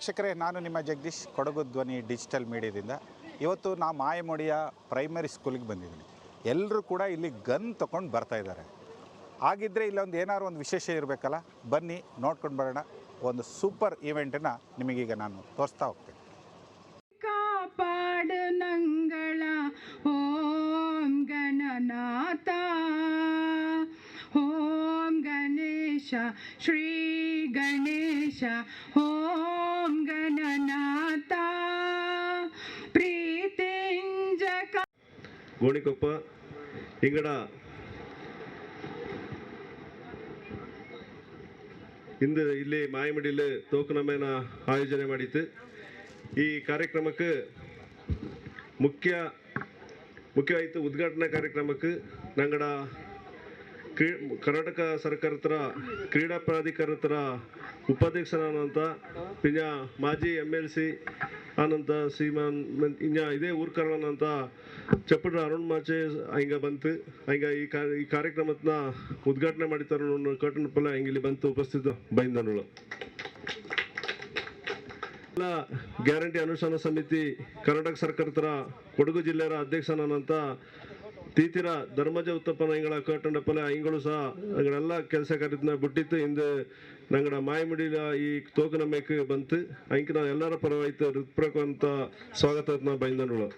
ವೀಕ್ಷಕರೇ, ನಾನು ನಿಮ್ಮ ಜಗದೀಶ್ ಕೊಡಗು ಧ್ವನಿ ಡಿಜಿಟಲ್ ಮೀಡಿಯಾದಿಂದ. ಇವತ್ತು ನಾ ಮಾಯಮೊಡಿಯ ಪ್ರೈಮರಿ ಸ್ಕೂಲಿಗೆ ಬಂದಿದ್ದೀನಿ ಎಲ್ಲರೂ ಕೂಡ ಇಲ್ಲಿ ಗನ್ ತೊಗೊಂಡು ಬರ್ತಾ ಇದ್ದಾರೆ. ಹಾಗಿದ್ದರೆ ಇಲ್ಲೊಂದು ಏನಾದ್ರು ಒಂದು ವಿಶೇಷ ಇರಬೇಕಲ್ಲ? ಬನ್ನಿ, ನೋಡ್ಕೊಂಡು ಬರೋಣ. ಒಂದು ಸೂಪರ್ ಈವೆಂಟನ್ನು ನಿಮಗೀಗ ನಾನು ತೋರಿಸ್ತಾ ಹೋಗ್ತೀನಿ. ಇಂಗಡ ಇಂದು ಇಲ್ಲಿ ಮಾಯಮಡಿಯಲ್ಲಿ ತೋಕನಮೇನ ಆಯೋಜನೆ ಮಾಡಿತ್ತು. ಈ ಕಾರ್ಯಕ್ರಮಕ್ಕೆ ಮುಖ್ಯ ಮುಖ್ಯವಾಯಿತು ಉದ್ಘಾಟನಾ ಕಾರ್ಯಕ್ರಮಕ್ಕೆ ನಂಗಡ ಕ್ರೀ ಕರ್ನಾಟಕ ಸರ್ಕಾರತರ ಕ್ರೀಡಾ ಪ್ರಾಧಿಕಾರತರ ಉಪಾಧ್ಯಕ್ಷರಾದಂಥ ಪಿಂಜ ಮಾಜಿ ಎಂ ಎಲ್ ಸಿ ಆನಂತ ಶ್ರೀಮಾನ್ ಇಂಜ ಇದೇ ಊರ್ ಕರ್ಣನಂತ ಚಪ್ಪಟ ಅರುಣ್ ಮಾಚೆ ಹಿಂಗ ಬಂತು. ಹಿಂಗ ಈ ಕಾ, ಈ ಉದ್ಘಾಟನೆ ಮಾಡಿತಾರ ಕಟನ್ ಪಲ್ಲ ಹಿಂಗ ಇಲ್ಲಿ ಬಂತು ಉಪಸ್ಥಿತ ಬೈಂದನುಗಳು ಗ್ಯಾರಂಟಿ ಅನುಷ್ಠಾನ ಸಮಿತಿ ಕರ್ನಾಟಕ ಸರ್ಕಾರತರ ಕೊಡಗು ಜಿಲ್ಲೆಯ ಅಧ್ಯಕ್ಷನಾನಂತ ತೀತಿರ ಧರ್ಮಜ ಉತ್ತಪ್ಪನ ಇಂಗಳ ಕಟ್ಟಂಡಪ್ಪಲ ಇಂಗಳು ಸಹ ಅಂಗಡೆಲ್ಲ ಕೆಲಸ ಕಾರ್ಯದನ್ನ ಬಿಟ್ಟಿತ್ತು. ಇಂದು ನಂಗಡ ಮಾಯಮುಡಿಲ ಈ ತೋಕನ ಮೇಕ್ ಬಂತು. ಅಂಕ ನಾವು ಎಲ್ಲರ ಪರವಾಯ್ತು ಋತ್ಪ್ರಕಂತ ಸ್ವಾಗತ ಬೈಂದನುಳು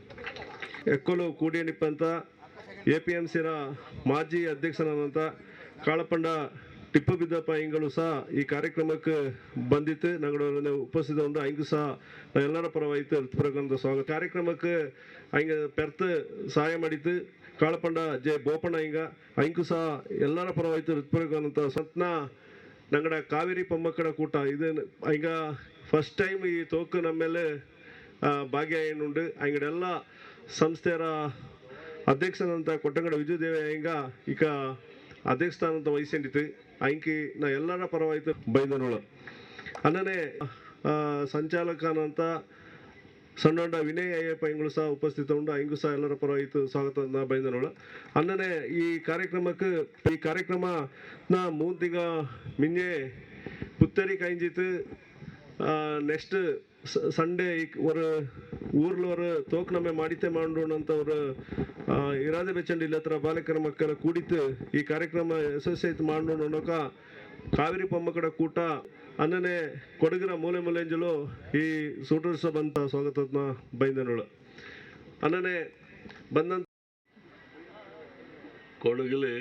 ಎಕ್ಕೊಲು ಕೂಡಿಯಣಿಪ್ಪಂತ ಎ ಪಿ ಎಂ ಸಿರ ಮಾಜಿ ಅಧ್ಯಕ್ಷನಾದಂಥ ಕಾಳಪಂಡ ಟಿಪ್ಪು ಬಿದ್ದಪ್ಪ ಇಂಗಳು ಸಹ ಈ ಕಾರ್ಯಕ್ರಮಕ್ಕೆ ಬಂದಿತ್ತು. ನಂಗಡ ಉಪಸ್ಥಿತ ಒಂದು ಹಂಗೂ ಸಹ ನಾವೆಲ್ಲರ ಪರವಾಯ್ತು ಹೃತ್ಪೂರ್ವಕ ಸ್ವಾಗತ. ಕಾರ್ಯಕ್ರಮಕ್ಕೆ ಹಂಗೆ ಪೆರ್ತು ಸಹಾಯ ಮಾಡಿತ್ತು. ಕಾಳಪಂಡ ಜೆ. ಬೋಪಣ್ಣ ಹಿಂಗ ಐಂಕು ಸಹ ಎಲ್ಲರ ಪರವಾಯಿತು ಹೃತ್ಪೂರ್ವಕ ಅಂತ ಸತ್ನ ನಂಗಡ ಕಾವೇರಿ ಪಮ್ಮಕ್ಕಡ ಕೂಟ. ಇದು ಹಿಂಗ ಫಸ್ಟ್ ಟೈಮ್ ಈ ತೋಕು ನಮ್ಮೇಲೆ ಭಾಗ್ಯ ಏನುಂಡು? ಅಂಗಡೆಲ್ಲ ಸಂಸ್ಥೆಯರ ಅಧ್ಯಕ್ಷನಂತ ಕೊಟ್ಟಂಗಡ ವಿಜಯದೇವ ಹಿಂಗ ಈಗ ಅಧ್ಯಕ್ಷ ಸ್ಥಾನ ಅಂತ ವಹಿಸ್ಕೊಂಡಿತ್ತು ಅಂಕಿ ನಾ ಎಲ್ಲರ ಪರವಾಯಿತು ಬೈದನೋಳು. ಅನ್ನನೇ ಸಂಚಾಲಕನಂತ ಸಣ್ಣಂಡ ವಿನಯ್ ಅಯ್ಯಪ್ಪ ಇಂಗಳು ಸಹ ಉಪಸ್ಥಿತ ಉಂಡು ಹಿಂಗೂ ಸಹ ಎಲ್ಲರ ಪರವಾಯಿತು ಸ್ವಾಗತ ಬೈದನೋಳು ಅನ್ನನೇ ಈ ಕಾರ್ಯಕ್ರಮಕ್ಕೆ ಈ ಕಾರ್ಯಕ್ರಮ ನಾ ಮೂಂತಿಗ ಮಿಂಜೆ ಪುತ್ತರಿ ಕೈಂಜಿತ್ತು ನೆಕ್ಸ್ಟ್ ಸಂಡೇ ஒரு ஊரில் ஒரு தோக்கணமே ಮಾಡಿತೆ ಮಾಡೋಣ ಅಂತ ಅವರು ಇರಾದೆ ಬೆಚ್ಚಂಡಿ ಇಲ್ಲ ಹತ್ರ ಬಾಲಕರ ಮಕ್ಕಳ ಕೂಡಿತು ಈ ಕಾರ್ಯಕ್ರಮ ಯಶಸ್ವಿಯಾಯ್ತು ಮಾಡೋಣ ಅನ್ನೋಕ ಕಾವೇರಿ ಪಮ್ಮಕಡ ಕೂಟ ಅನ್ನನೆ ಕೊಡಗಿನ ಮೂಲೆ ಮೂಲೆಂಜಲು ಈ ಸೂಟರ್ಸ ಬಂತ ಸ್ವಾಗತ ಬೈಂದನೋಳು. ಅನ್ನನೆ ಬಂದಂತ ಕೊಡಗಲಿ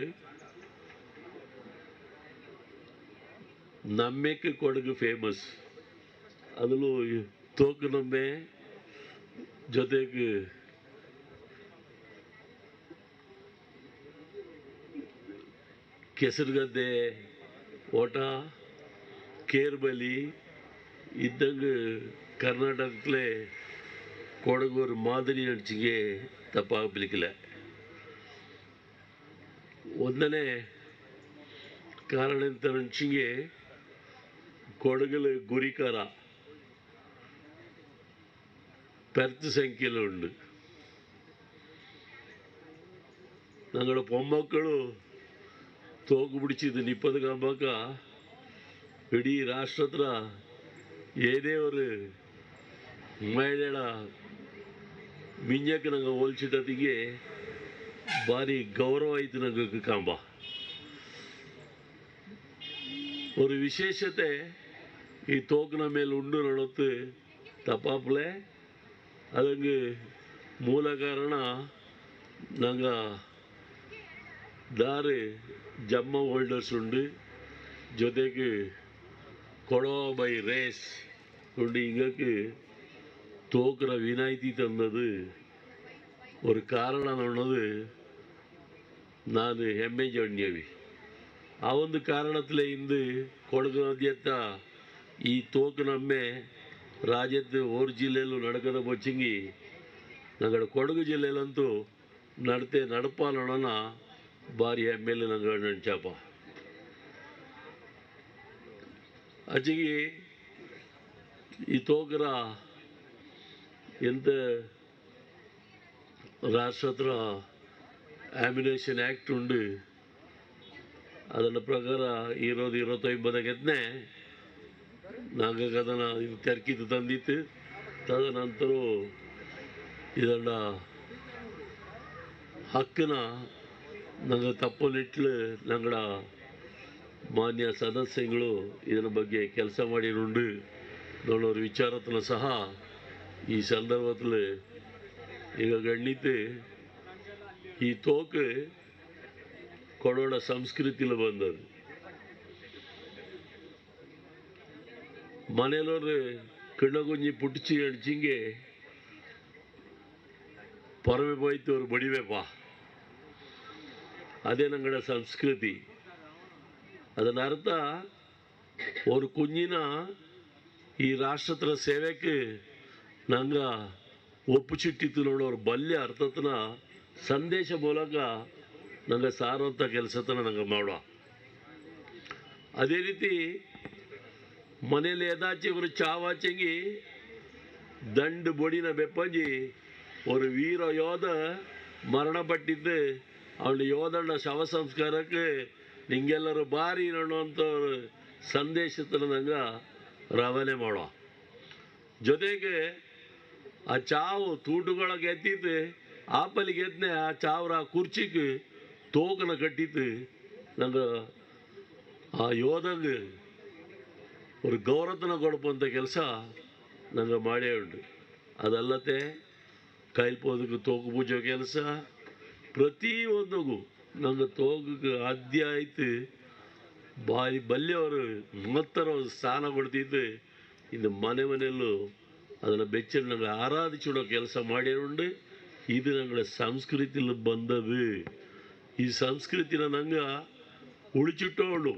ನಮ್ಮೆಕ್ಕೆ ಕೊಡಗು ಫೇಮಸ್ ಅದರಲ್ಲೂ ತೋಕು ನಮ್ಮೆ ಜೊತೆಗೆ ಕೆಸರುಗದ್ದೆ, ಓಟ ಕೇರ್ಬಲಿ ಇದ್ದಂಗೆ ಕರ್ನಾಟಕದಲ್ಲೇ ಕೊಡಗು ஒரு மாதிரி நடிச்சிங்க தப்பாக பிடிக்கல ಒಂದನೇ ಕಾರಣ ಅಂತ ನುಂಚಿಗೆ ಕೊಡಗಲು ಗುರಿಕಾರ പെരുത്ത് സംഖ്യയിലുണ്ട് ഞങ്ങളുടെ പൊമ്മക്കളു തോക്ക് പിടിച്ചിത് നിപ്പത് കമ്പക്ക ಇಡೀ ರಾಷ್ಟ್ರತ್ರ ಏನೇ ಅವರು ಮಹಿಳೆಯ ಮಿಂಜಕ್ಕೆ ನಂಗೆ ಹೋಲ್ಸಿದ್ದತಿಗೆ ಭಾರಿ ಗೌರವ ಆಯಿತು ನಂಗೆ ಕಾಂಬ. ஒரு ವಿಶೇಷತೆ, ಈ ತೋಕನ ಮೇಲೆ ಉಂಡು ನಡತ್ತು ತಪ್ಪಾಪ್ಲೆ ಅದಂಗೆ ಮೂಲ ಕಾರಣ ನಂಗ ದಾರು ಜಮ್ಮ ಹೋಲ್ಡರ್ಸ್ ಉಂಡು. ಜೊತೆಗೆ கொடோ பை ரேஸ் அப்படிங்கிறக்கு தோக்குற வினாய்த்தி தந்தது ஒரு ಕಾರಣ ಅನ್ನೋದು ನಾನು ಹೆಮ್ಮೆ ಜೊಣ್ಣವಿ ಆ ಒಂದು ಕಾರಣದಲ್ಲೇ ಇಂದು ಕೊಡಗನದ್ಯತ್ತ ಈ ತೋಕನಮ್ಮೆ ರಾಜ್ಯದ ಓರ್ ಜಿಲ್ಲೆಯಲ್ಲೂ ನಡ್ಕದ ಬಚ್ಚಿಂಗಿ ನಂಗಡ ಕೊಡಗು ಜಿಲ್ಲೆಯಲ್ಲಂತೂ ನಡತೆ ನಡಪಾಲೋಣ ಭಾರಿ ಹೆಮ್ಮೆಲೆ ನಂಗೆ ನೆನಚಾಪ. ಈ எந்த ಎಂತ ರಾಷ್ಟ್ರತ್ರ ಆಮಿನೇಷನ್ ಆ್ಯಕ್ಟ್ ಉಂಡು. ಅದನ್ನ ಪ್ರಕಾರ ಇರೋದು ಇರುವತ್ತೊಂಬದಕ್ಕೆತ್ನೆ ನಾಗ ಅದನ್ನು ತೆರಕಿದ್ದು ತಂದಿತ್ತು. ತದನಂತರ ಇದನ್ನ ಹಕ್ಕನ ನಂಗೆ ತಪ್ಪನಿಟ್ಲು ನಂಗಡ ಮಾನ್ಯ ಸದಸ್ಯಗಳು ಇದರ ಬಗ್ಗೆ ಕೆಲಸ ಮಾಡಿಕೊಂಡು ನೋಡೋರು ವಿಚಾರತ್ನ ಸಹ ಈ ಸಂದರ್ಭದಲ್ಲಿ ಈಗ ಗಣ್ಯತೆ ಈ ತೋಕು ಕೊಡೋಣ ಸಂಸ್ಕೃತಿಲಿ ಬಂದದು ಮನೆಯಲ್ಲೋರು ಕಣ್ಣಗುಂಜಿ ಪುಟ್ಟಿಸಿ ಅಣಿಸಿಂಗೆ ಪರವೆ ಹೋಯ್ತು ಅವ್ರು ಬಡಿಬೇಪ ಅದೇ ನಂಗಡ ಸಂಸ್ಕೃತಿ. ಅದನ್ನ ಅರ್ಥ ಅವ್ರ ಕುಂಜಿನ ಈ ರಾಷ್ಟ್ರತ್ರ ಸೇವೆಕ್ ನಂಗ ಒಪ್ಪುಚಿಟ್ಟಿತ್ತು ನೋಡೋ ಅವ್ರ ಬಲ್ಯ ಅರ್ಥತನ ಸಂದೇಶ ಮೂಲಕ ನಂಗೆ ಸಾರುವಂಥ ಕೆಲಸತನ ನಂಗೆ ಮಾಡುವ ಅದೇ ರೀತಿ ಮನೇಲಿ ಎದಾಚಿ ಇವರು ಚಾವಾಚಂಗಿ ದಂಡು ಬೊಡಿನ ಬೆಪ್ಪಂಜಿ ವೀರ ಯೋಧ ಮರಣ மரணப்பட்டித்து ಅವಳ ಯೋಧನ ಶವ ಸಂಸ್ಕಾರಕ್ಕೆ ನಿಂಗೆಲ್ಲರೂ ಬಾರಿ ಅನ್ನುವಂಥ ಸಂದೇಶ ತನದಂಗೆ ರವಾನೆ ಮಾಡೋ ಜೊತೆಗೆ ಆ ಚಾವು ತೂಟುಗಳಿಗೆ ಎತ್ತಿತ್ತು ಆಪಲಿಗೆ ಎತ್ತನೆ ಆ ಚಾವ್ರ ಕುರ್ಚಿಗೆ ತೋಕನ ಕಟ್ಟಿತ್ತು. ನಂದು ಆ ಯೋಧಗೆ ಒಂದು ಗೌರವನ ಕೊಡಪಂಥ ಕೆಲಸ ನಂಗೆ ಮಾಡೇ ಉಂಟು. ಅದಲ್ಲತೆ ಕೈಲ್ಪೋದಕ್ಕೆ ತೋಕು ಪೂಜೋ ಕೆಲಸ ಪ್ರತಿಯೊಂದಗೂ நாங்கள் ಆದ್ಯ ಆಯ್ತು. ಬಾರಿ ಬಲ್ಯವರು ಮತ್ತರ ಸ್ಥಾನ ಕೊಡ್ತಿದ್ದು. ಇದು ಮನೆ ಮನೆಯಲ್ಲೂ ಅದನ್ನು ಬೆಚ್ಚಲು ನಂಗೆ ಆರಾಧಿಸಿಡೋ ಕೆಲಸ ಮಾಡಿರುಂಡು. ಇದು ನಂಗಳ ಸಂಸ್ಕೃತಿಲಿ ಬಂದದು ಈ ಸಂಸ್ಕೃತಿನ ನಂಗೆ ಉಳಿಚಿಟ್ಟೋಳು.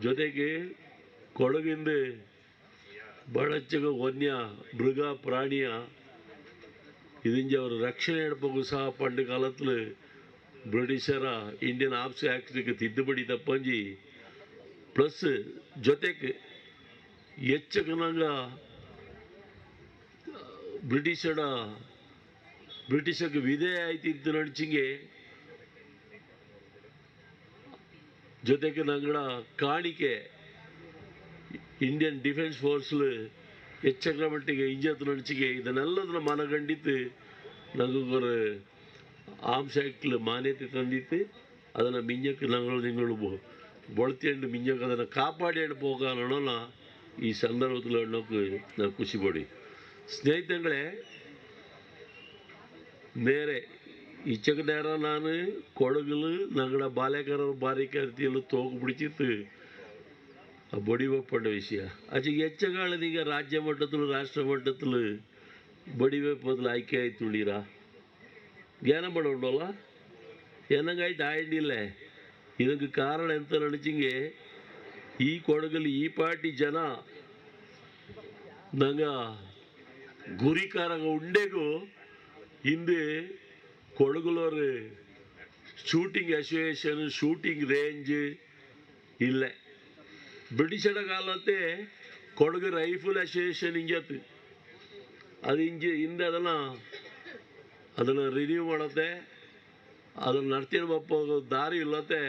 ಜೊತೆಗೆ ಕೊಡಗಿಂದ ಬಹಳಚ್ಚಗ ವನ್ಯ ಮೃಗ ಪ್ರಾಣಿಯ ಇದಿಂಜ ಅವರು ರಕ್ಷಣೆ ಎಡಪಕ್ಕೂ ಸಹ ಪಂಡು ಕಾಲದಲ್ಲಿ ಬ್ರಿಟಿಷರ ಇಂಡಿಯನ್ ಆಪ್ಸ್ ಆ್ಯಕ್ಟ್ಗೆ ತಿದ್ದುಪಡಿ ತಪ್ಪಂಜಿ, ಪ್ಲಸ್ ಜೊತೆಗೆ ಹೆಚ್ಚಗನಾಗ ಬ್ರಿಟಿಷರ ಬ್ರಿಟಿಷಕ್ಕೆ ವಿಧೇಯ ಆಯ್ತಿತ್ತು ನಡ್ಚಿಂಗೆ, ಜೊತೆಗೆ ನಂಗಡ ಕಾಣಿಕೆ, ಇಂಡಿಯನ್ ಡಿಫೆನ್ಸ್ ಫೋರ್ಸ್ಲು ಹೆಚ್ಚಕ್ರ ಮಟ್ಟಿಗೆ ಇಂಜತ್ ನಡ್ಚಿಗೆ, ಇದನ್ನೆಲ್ಲದನ್ನ ಮನಗಂಡಿತ್ತು ನಂಗೊಂದು ಆರ್ಮ್ಸ್ ಆ್ಯಕ್ಟ್ಲು ಮಾನ್ಯತೆ ತಂದಿತ್ತು ಅದನ್ನು ಮಿಂಜಕ್ಕೆ ನಂಗಳು ನಿಗಳು ಬೊಳ್ತಿಂಡು ಮಿಂಜಕ್ಕೆ ಅದನ್ನು ಕಾಪಾಡಿ ಹೋಗೋಣ ಈ ಸಂದರ್ಭದಲ್ಲಿ ಅನ್ನೋಕೆ ನಾವು ಖುಷಿ ಪಡಿ ಸ್ನೇಹಿತಗಳೇ നേരെ ഇച്ചക്ക് നേരം ನಾನು ಕೊಡಗಲು ഞങ്ങളുടെ ബാല്യക്കാരർ ബാരിക്കാരത്തിയെല്ലാം തോക്ക് പിടിച്ചിട്ട് ಬಡಿವೆಪ್ಪಂಡ ವಿಷಯ ಆಚೆ ಹೆಚ್ಚಗಾಳದ ಈಗ ರಾಜ್ಯ ಮಟ್ಟದಲ್ಲಿ ರಾಷ್ಟ್ರ ಮಟ್ಟದಲ್ಲಿ ಬಡಿವೆಪ್ಪದಲ್ಲಿ ಜ್ಞಾನ ಮಾಡೋಲ್ಲ ಏನಂಗಾಯ್ತು? ಆಯ್ಡಿಲ್ಲ ಇದಕ್ಕೆ ಕಾರಣ ಎಂತ ನಡಿಚಿಂಗೆ ಈ ಕೊಡಗಲ್ಲಿ ಈ ಪಾರ್ಟಿ ಜನ ನಂಗ ಗುರಿಕಾರಂಗ ಉಂಡೆಗೂ ಹಿಂದೆ ಕೊಡಗುಲವರು ಶೂಟಿಂಗ್ ಅಸೋಸಿಯೇಷನ್, ಶೂಟಿಂಗ್ ರೇಂಜ್ ಇಲ್ಲ. ಬ್ರಿಟಿಷರ ಕಾಲತ್ತೆ ಕೊಡಗು ರೈಫಲ್ ಅಸೋಸಿಯೇಷನ್ ಇಂಜತ್ತು ಅದು ಇಂಜಿ ಹಿಂದೆ ಅದನ್ನು ಅದನ್ನು ರಿನ್ಯೂ ಮಾಡತ್ತೆ. ಅದನ್ನು ನಡ್ತಿರ್ಬಪ್ಪ ದಾರಿ ಇಲ್ಲತ್ತೆ.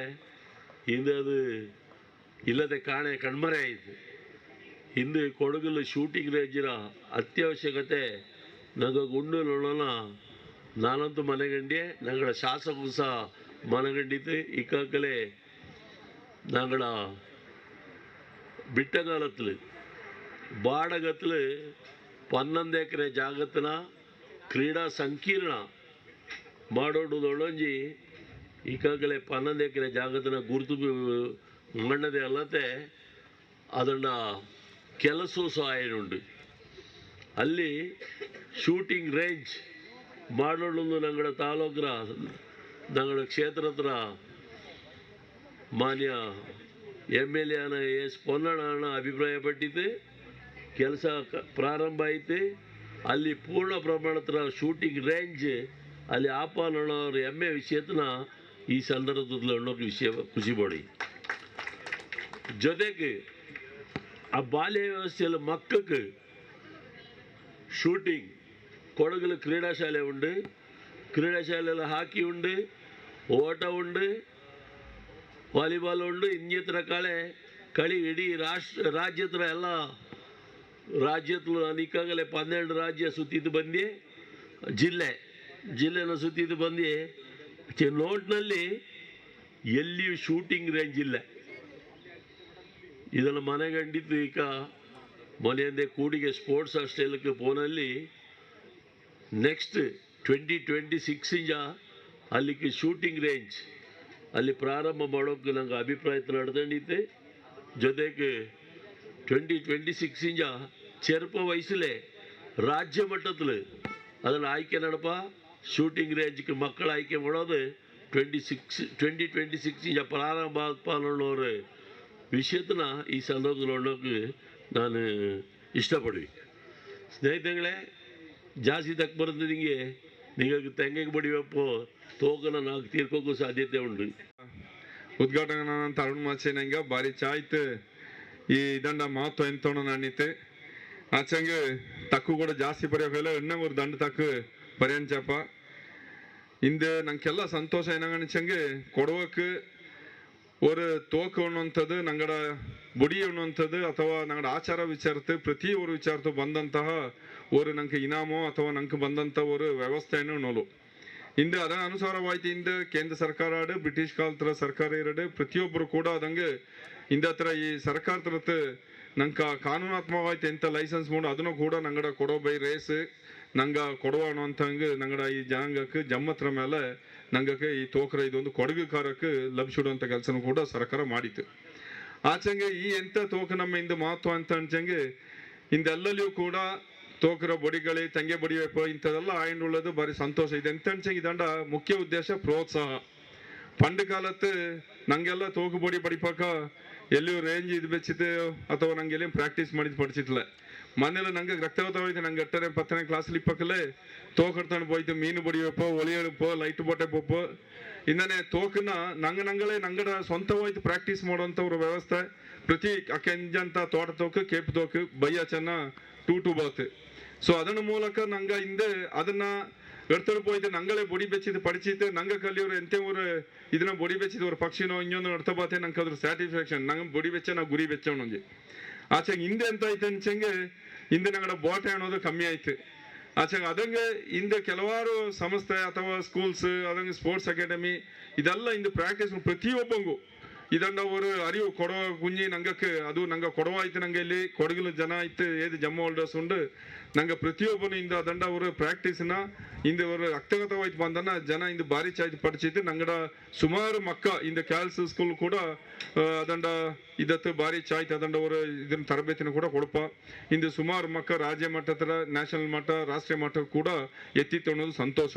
ಹಿಂದೆ ಅದು ಇಲ್ಲದೆ ಕಾಣೆ ಕಣ್ಮರೆ ಆಯಿತು. ಹಿಂದೆ ಕೊಡಗಲು ಶೂಟಿಂಗ್ ರೇಂಜಿನ ಅತ್ಯವಶ್ಯಕತೆ. ನಂಗೆ ಗುಂಡು ನೋಡೋಣ ನಾನಂತೂ ಮನೆಗಂಡೆ, ನಂಗಳ ಶಾಸಕರು ಸಹ ಮನಗಂಡಿತು ಇಕ್ಕಾಕಲೇ ನಂಗಳ ಬಿಟ್ಟಗಾಲತ್ಲು, ಬಾಡಗತ್ಲು ಪನ್ನೊಂದು ಎಕರೆ ஏக்கரை ಕ್ರೀಡಾ ಸಂಕೀರ್ಣ ಮಾಡೋಡುದೊಳಂಜಿ ಈಗಾಗಲೇ ಪನ್ನೊಂದು ಎಕರೆ ಜಾಗತನ ಗುರುತು ಮಣ್ಣದೇ ಅಲ್ಲದೆ ಅದನ್ನು ಕೆಲಸ ಸಹಾಯನುಂಡು ಅಲ್ಲಿ ಶೂಟಿಂಗ್ ರೇಂಜ್ ಮಾಡೋಡು ನಂಗಡ ತಾಲೂಕ್ರ, ನಂಗಡ ಕ್ಷೇತ್ರ ಹತ್ರ ಮಾನ್ಯ ಎಂ ಎಲ್ ಎನ ಎಸ್ ಪೊನ್ನಣ್ಣ ಅಭಿಪ್ರಾಯಪಟ್ಟಿದ್ದೆ ಕೆಲಸ ಪ್ರಾರಂಭ ಆಯಿತು. ಅಲ್ಲಿ ಪೂರ್ಣ ಪ್ರಮಾಣದ ಶೂಟಿಂಗ್ ರೇಂಜ್ ಅಲ್ಲಿ ಆಪಾನ್ ಅನ್ನೋರ ಎಮ್ಮೆ ವಿಷಯತನ ಈ ಸಂದರ್ಭದಲ್ಲಿ ಅನ್ನೋಕೆ ವಿಷಯ, ಖುಷಿ ಪಡಿ ಜೊತೆಗೆ ಆ ಬಾಲ್ಯ ವ್ಯವಸ್ಥೆಯಲ್ಲಿ ಮಕ್ಕಳಿಗೆ ಶೂಟಿಂಗ್ ಕೊಡಗಲು ಕ್ರೀಡಾಶಾಲೆ ಉಂಡು ಕ್ರೀಡಾಶಾಲೆಯಲ್ಲಿ ಹಾಕಿ ಉಂಡು ಓಟ ಉಂಡು ವಾಲಿಬಾಲ್ ಉಂಡು ಇನ್ನಿತರ ಕಳೆ, ಕಳಿ, ಇಡೀ ರಾಷ್ಟ್ರ, ರಾಜ್ಯದ ಎಲ್ಲ ರಾಜ್ಯದ ನಾನು ಈಗಾಗಲೇ ಪನ್ನೆರಡು ರಾಜ್ಯ ಸುತ್ತಿದ್ದು ಬಂದು ಜಿಲ್ಲೆ, ಜಿಲ್ಲೆನ ಸುತ್ತಿದ್ದು ಬಂದು ನೋಟ್ನಲ್ಲಿ ಎಲ್ಲಿಯೂ ಶೂಟಿಂಗ್ ರೇಂಜ್ ಇಲ್ಲ. ಇದನ್ನು ಮನೆಗಂಡಿದ್ದು ಈಗ ಮನೆಯಿಂದ ಕೂಡಿಗೆ ಸ್ಪೋರ್ಟ್ಸ್ ಹಾಸ್ಟೆಲ್ಗೆ ಫೋನಲ್ಲಿ ನೆಕ್ಸ್ಟ್ ಟ್ವೆಂಟಿ ಟ್ವೆಂಟಿ ಸಿಕ್ಸಿಂದ ಅಲ್ಲಿಗೆ ಶೂಟಿಂಗ್ ರೇಂಜ್ ಅಲ್ಲಿ ಪ್ರಾರಂಭ ಮಾಡೋಕ್ಕೆ ನಂಗೆ ಅಭಿಪ್ರಾಯ ನಡೆದಂಡಿದ್ದೆ ಜೊತೆಗೆ ಟ್ವೆಂಟಿ ಟ್ವೆಂಟಿ ಸಿಕ್ಸಿಂದ ಚೆರುಪ ವಯಸ್ಸಲ್ಲೇ ರಾಜ್ಯ ಮಟ್ಟದಲ್ಲಿ ಅದನ್ನು ಆಯ್ಕೆ ನಡಪ ಶೂಟಿಂಗ್ ರೇಂಜ್ಗೆ ಮಕ್ಕಳ ಆಯ್ಕೆ ಮಾಡೋದು ಟ್ವೆಂಟಿ ಸಿಕ್ಸ್ ಟ್ವೆಂಟಿ ಟ್ವೆಂಟಿ ಸಿಕ್ಸಿಂದ ಪ್ರಾರಂಭ ಆದಪ್ಪ ಅನ್ನೋರ ವಿಷಯತನ ಈ ಸಂದರ್ಭದಲ್ಲಿ ನೋಡೋಕೆ ನಾನು ಇಷ್ಟಪಡ್ವಿ ಸ್ನೇಹಿತಗಳೇ ಜಾಸ್ತಿ ತಕ್ಕ ಬರುತ್ತೆ ನಿಮಗೆ നിങ്ങൾക്ക് തെങ്ങയ്ക്ക് പൊടിവെപ്പോ തോക്കണ നാക്ക് തീർക്കൊക്കെ സാധ്യത ഉണ്ട് ಉದ್ಘಾಟನಾ ತರುಣ್ ಮಾಚೇನಂಗ ಬಾರಿ ಚಾಯ್ತ್ ಈ ದಂಡ ಮಹತ್ವ ಎಂತೋಣ ನನ್ನಿತ್ತು ಆಚಂಗ ತಕ್ಕು ಕೂಡ ಜಾಸ್ತಿ ಪರ್ಯಾಕಲ್ಲ ಇನ್ನೂ ಒಂದು ದಂಡ ತಕ್ಕು ಪರ್ಯಂಚಪ್ಪ ಇಂದ ನಂಗೆಲ್ಲ ಸಂತೋಷ ಏನಂಗಣಿಚಂಗೆ ಕೊಡುವಕ್ಕೆ ஒரு தோக்கு ಅನ್ನುವಂಥದ್ದು ನಂಗಡ ಬುಡಿ ಅನ್ನುವಂಥದ್ದು ಅಥವಾ ನಂಗಡ ಆಚಾರ ವಿಚಾರತೆ ಪ್ರತಿ ಒಂದು ವಿಚಾರತು ಬಂದಂತಹ ஒரு ನಂಗೆ ಇನಾಮೋ ಅಥವಾ ನಂಗೆ ಬಂದಂಥ ஒரு ವ್ಯವಸ್ಥೆಯನ್ನು ನೋಲು ಇಂದು ಅದರ ಅನುಸಾರವಾಯ್ತು ಇಂದು ಕೇಂದ್ರ ಸರ್ಕಾರ ಆಡು ಬ್ರಿಟಿಷ್ ಕಾಲತ್ರ ಸರ್ಕಾರ ಎರಡು ಪ್ರತಿಯೊಬ್ಬರು ಕೂಡ ಅದಂಗೆ ಇಂದ ಹತ್ರ ಈ ಸರ್ಕಾರ ತರತ್ ನಂಗೆ ಕಾನೂನಾತ್ಮಕವಾಯ್ತು ಎಂತ ಲೈಸೆನ್ಸ್ ಮಾಡು, ಅದನ್ನು ಕೂಡ ನಂಗಡ ಕೊಡೋ ಬೈ ರೇಸ್ ನಂಗ ಕೊಡುವ ಹಂಗೆ ನಂಗಡ ಈ ಜನಾಂಗಕ್ಕೆ ಜಮ್ಮತ್ರ ಮೇಲೆ ನಂಗಕ್ಕೆ ಈ ತೋಕ್ರ ಇದೊಂದು ಕೊಡಗು ಕಾರಕ್ಕೆ ಲಭಿಸಿಡುವಂಥ ಕೆಲಸನೂ ಕೂಡ ಸರ್ಕಾರ ಮಾಡಿತ್ತು. ಆಚಂಗೆ ಈ ಎಂತ ತೋಕ ನಮ್ಮ ಇಂದು ಮಹತ್ವ ಅಂತ ಅನ್ಸಂಗೆ ಇಂದೆಲ್ಲಲ್ಲಿಯೂ ಕೂಡ ತೋಕರ ಬೊಡಿಗಳಿ, ತಂಗೆ ಬಡಿಯಪ್ಪ ಇಂಥದೆಲ್ಲ ಆಯ್ನ್ ಉಳ್ಳೋದು ಬಾರಿ ಸಂತೋಷ ಇದೆ ಎಂತ ಅನ್ಸಂಗೆ ಇದಂಡ ಮುಖ್ಯ ಉದ್ದೇಶ ಪ್ರೋತ್ಸಾಹ. ಪಂಡ ಕಾಲತ್ತು ನಂಗೆಲ್ಲ ತೋಕು ಬಡಿ ಪಡಿಪಾಕ ಎಲ್ಲಿಯೂ ರೇಂಜ್ ಇದು ಬೆಚ್ಚಿತ್ತು ಅಥವಾ ನಂಗೆ ಎಲ್ಲಿ ಪ್ರಾಕ್ಟೀಸ್ ಮಾಡಿದ್ ಪಡಿಸಿತ್ಲೆ ಮನೇಲಿ ನಂಗೆ ರಕ್ತ ಹೋಯ್ತು, ನಂಗೆ ಎಟ್ಟನೇ ಪತ್ತನೇ ಕ್ಲಾಸಲ್ಲಿ ಇಪ್ಪಕ್ಕಲ್ಲೇ ತೋಕಡ್ತಾನೆ ಹೋಯ್ತು, ಮೀನು ಬಡಿಯಪ್ಪ ಒಳಿಯಪ್ಪ ಲೈಟ್ ಬೋಟೆ ಪೊಪ್ಪ ಇನ್ನೇ ತೋಕನ್ನ ನಂಗೆ ನಂಗಳೇ ನಂಗಡ ಸ್ವಂತವಾಯ್ತು ಪ್ರಾಕ್ಟೀಸ್ ಮಾಡುವಂಥವ್ರ ವ್ಯವಸ್ಥೆ. ಪ್ರತಿ ಅಕ್ಕಂಜಂತ ತೋಟ ತೋಕು, ಕೇಪ್ ತೋಕು ಬಯ್ಯ ಚೆನ್ನ ಟೂ ಟೂ ಬಾತು ಸೊ ಅದನ್ನ ಮೂಲಕ ನಂಗೆ ಹಿಂದೆ ಅದನ್ನ ಎಡ್ತರು ಪೋಯ್ತು ನಂಗಲೇ ಬೊಡಿ ಬೆಚ್ಚಿದ್ದು ಪಡಿಸಿದ್ದು ನಂಗೆ ಕಲಿಯೋರು ಎಂತೆ ಊರು ಇದನ್ನ ಬೊಡಿ ಬೆಚ್ಚಿದ್ದು ಅವ್ರ ಪಕ್ಷಿನೋ ಇನ್ನೊಂದು ಅರ್ಥ ಬಾತೆ ನಂಗೆ ಅದ್ರ ಸ್ಯಾಟಿಸ್ಫ್ಯಾಕ್ಷನ್ ನಂಗೆ ಬೊಡಿ ಬೆಚ್ಚ ನಾವು ಗುರಿ ಬೆಚ್ಚವನೊಂಜಿ ಆಚೆ ಹಿಂದೆ ಅಂತ ಆಯ್ತು ಅನ್ಸಂಗೆ ಹಿಂದೆ ನಂಗಡ ಬಾಟೆ ಅನ್ನೋದು ಕಮ್ಮಿ ಆಯ್ತು ಆಚಾಗ ಅದಂಗೆ ಇಂದ ಕೆಲವಾರು ಸಂಸ್ಥೆ ಅಥವಾ ಸ್ಕೂಲ್ಸ್ ಅದಂಗೆ ಸ್ಪೋರ್ಟ್ಸ್ ಅಕಾಡೆಮಿ ಇದೆಲ್ಲ ಇಂದು ಪ್ರಾಕ್ಟೀಸ್ ಪ್ರತಿಯೊಬ್ಬಂಗೂ ಇದನ್ನ ಅವರು ಅರಿವು ಕೊಡವ ಕುಂಜಿ ನಂಗಕ್ಕೆ ಅದು ನಂಗೆ ಕೊಡವಾಯ್ತು ನಂಗೆ ಇಲ್ಲಿ ಕೊಡಗಲು ಜನ ಆಯ್ತು ಏದು ಜಮ್ಮ ಹೋಲ್ಡರ್ಸ್ ಉಂಡು ನಂಗೆ ಪ್ರತಿಯೊಬ್ಬನು ಇಂದ ದಂಡ ಅವರು ಪ್ರಾಕ್ಟೀಸ್ನ ಇಂದ ಅವರು ಅಕ್ತಗತವಾಯ್ತು ಬಂದನ ಜನ ಇಂದು ಭಾರಿ ಚಾಯ್ತು ಪಡಿಸಿದ್ದು ನಂಗಡ ಸುಮಾರು ಮಕ್ಕ ಇಂದ ಕ್ಯಾಲ್ಸ್ ಸ್ಕೂಲ್ ಕೂಡ ಅದಂಡ ಇದತ್ತು ಭಾರಿ ಚಾಯ್ತು ಅದಂಡ ಅವರು ಇದನ್ನ ತರಬೇತಿನ ಕೂಡ ಕೊಡಪ ಇಂದು ಸುಮಾರು ಮಕ್ಕ ರಾಜ್ಯ ಮಟ್ಟದ ನ್ಯಾಷನಲ್ ಮಟ್ಟ ರಾಷ್ಟ್ರೀಯ ಮಟ್ಟ ಕೂಡ ಎತ್ತಿತ್ತು ಅನ್ನೋದು ಸಂತೋಷ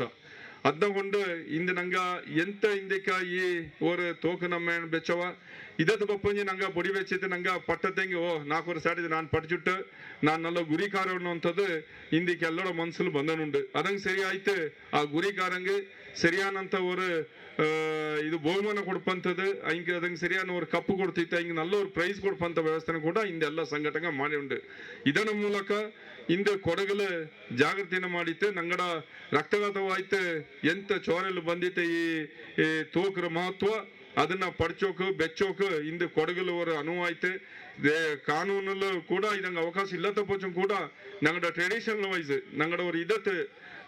ಅದ್ದುಕೊಂಡು ಇಂದ ನಂಗ ಎಂತ ಇಂದೆಕ ಈ ಓರ ತೋಕ ನಮ್ಮ ಬೆಚ್ಚವ ಇದತ್ತು ಬಪ್ಪಂಜಿ ನಂಗ ಬೊಡಿ ಬೆಚ್ಚಿತ್ತು ನಂಗ ಪಟ್ಟದಂಗೆ ಓ ನಾಲ್ಕೂರು ಸಾಟಿದ್ ನಾನು ಪಡ್ಚಿಟ್ಟು ನಾನು ನಲ್ಲ ಗುರಿಕಾರನು ಅಂತದ್ದು ಇಂದಿಕ್ಕೆ ಎಲ್ಲರ ಮನಸ್ಸಲ್ಲಿ ಬಂದನುಂಡು ಅದಂಗೆ ಸರಿ ಆಯ್ತು ಆ ಗುರಿಕಾರಂಗೆ சரியானந்த ஒரு ಇದು ಬಹುಮಾನ ಕೊಡ್ಪಂಥದ್ದು, ಹಿಂಗೆ ಅದಂಗೆ ಸರಿಯಾನ ಅವ್ರು ಕಪ್ಪು ಕೊಡ್ತಿತ್ತು ಹಿಂಗೆ ನಲ್ಲವ್ರು ಪ್ರೈಸ್ ಕೊಡ್ಪಂಥ ವ್ಯವಸ್ಥೆ ಕೂಡ ಹಿಂದೆಲ್ಲ ಸಂಘಟನೆ ಮಾಡಿ ಉಂಟು. ಇದರ ಮೂಲಕ ಹಿಂದೆ ಕೊಡಗಲು ಜಾಗೃತಿಯನ್ನು ಮಾಡಿತ್ತು, ನಂಗಡ ರಕ್ತಘಾತವಾಯ್ತು ಎಂತ ಚೋರಲು ಬಂದಿತ್ತು ಈ ತೋಕರ ಮಹತ್ವ, ಅದನ್ನ ಪಡ್ಚೋಕು, ಬೆಚ್ಚೋಕ, ಹಿಂದೆ ಕೊಡಗಲವರ ಅನುವಾಯ್ತು. ಕಾನೂನಲ್ಲೂ ಕೂಡ ಇದಂಗೆ ಅವಕಾಶ ಇಲ್ಲತ್ತ ಪೋಚಂ ಕೂಡ ನಂಗಡ ಟ್ರೆಡಿಷನಲ್ ವೈಸ್ ನಂಗಡ ಅವ್ರು ಇದತ್ತು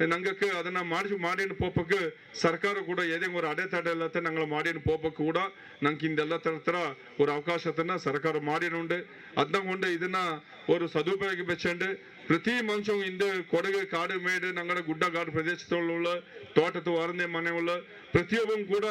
ನಂಗಕ್ಕೆ ಅದನ್ನು ಮಾಡಿಸಿ ಮಾಡೇನು ಪೋಪಕ್ಕೆ ಸರ್ಕಾರ ಕೂಡ ಏದೇ ಒಂದು ಅಡೆತಡೆ ಇಲ್ಲತ್ತೆ ನಂಗಳ ಮಾಡೇನು ಪೋಪಕ್ಕೆ ಕೂಡ ನಂಗೆ ಹಿಂದೆಲ್ಲ ಥರ ஒரு அவகாசத்தினா சரக்கார மாறினுண்டு அந்த கொண்டு இதுனா ஒரு சதுபயோகிப்பச்சுண்டு ಪ್ರತಿ ಮನುಷ್ಯ ಹಿಂದೆ ಕೊಡಗು ಕಾಡು ಮೇಡು ನಂಗಡ ಗುಡ್ಡ ಗಾಡು ಪ್ರದೇಶದೊಳ್ಳುಳ್ಳ ತೋಟದ ವಾರನೆ ಮನೆ ಉಳ್ಳ ಪ್ರತಿಯೊಬ್ಬನು ಕೂಡ